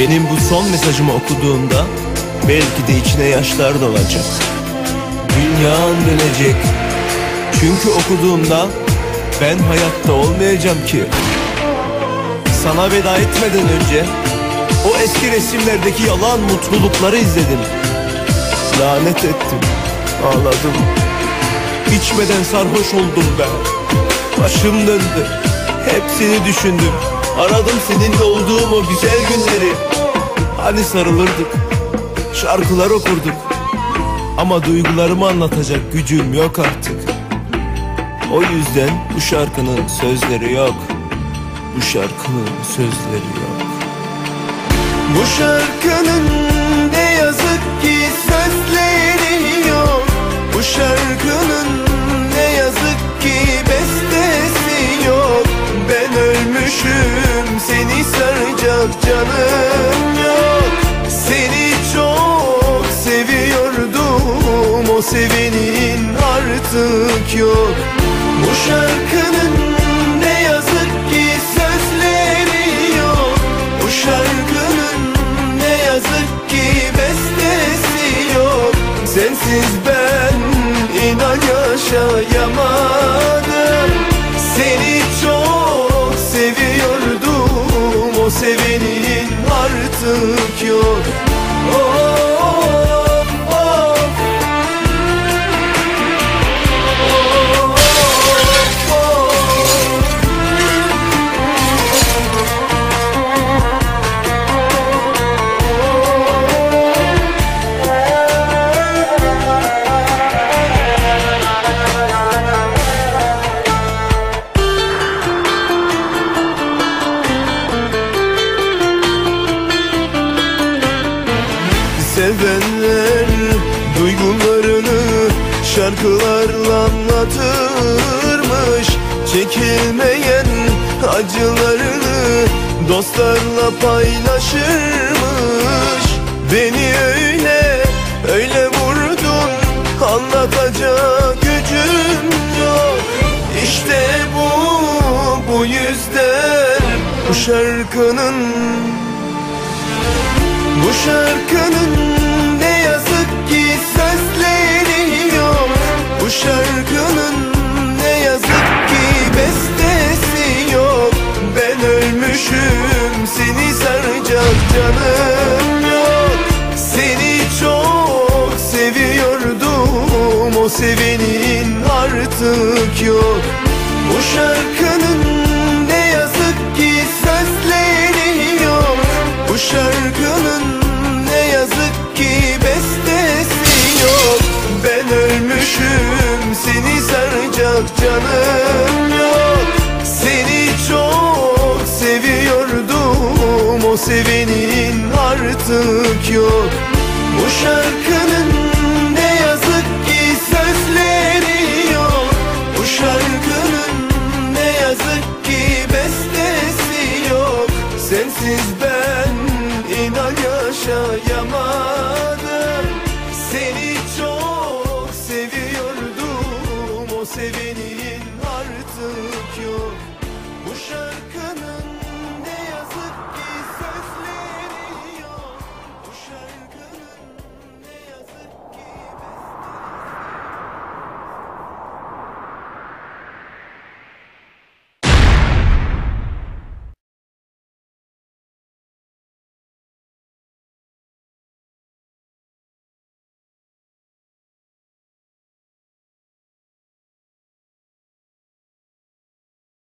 Benim bu son mesajımı okuduğunda belki de içine yaşlar dolacak. Dünyan dönecek. Çünkü okuduğumda ben hayatta olmayacağım ki. Sana veda etmeden önce o eski resimlerdeki yalan mutlulukları izledim. Lanet ettim, ağladım. İçmeden sarhoş oldum ben. Başım döndü. Hepsini düşündüm. Aradım seninle olduğum o güzel günleri. Hani sarılırdık. Şarkılar okurduk. Ama duygularımı anlatacak gücüm yok artık. O yüzden bu şarkının sözleri yok. Bu şarkının sözleri yok. Bu şarkının ne yazık ki sözleri yok. Bu şarkının ne yazık ki bestesi yok. Ben ölmüşüm seni saracak canım o sevenin artık yok. Bu şarkının ne yazık ki sözleri yok. Bu şarkının ne yazık ki bestesi yok. Sensiz ben inan yaşayamadım Seni çok seviyordum O sevenin artık yok Sevenler duygularını şarkılarla anlatırmış. Çekilmeyen acılarını dostlarla paylaşırmış. Beni öyle öyle vurdun anlatacak gücüm yok. İşte bu bu yüzden bu şarkının bu şarkının sevenin artık yok. Bu şarkının ne yazık ki sözleri yok. Bu şarkının ne yazık ki bestesi yok. Ben ölmüşüm seni saracak canım yok. Seni çok seviyordum o sevenin artık yok. Bu şarkının Sensiz ben inan yaşayamadım. Seni çok seviyordum. O sevenin artık yok. Bu şarkı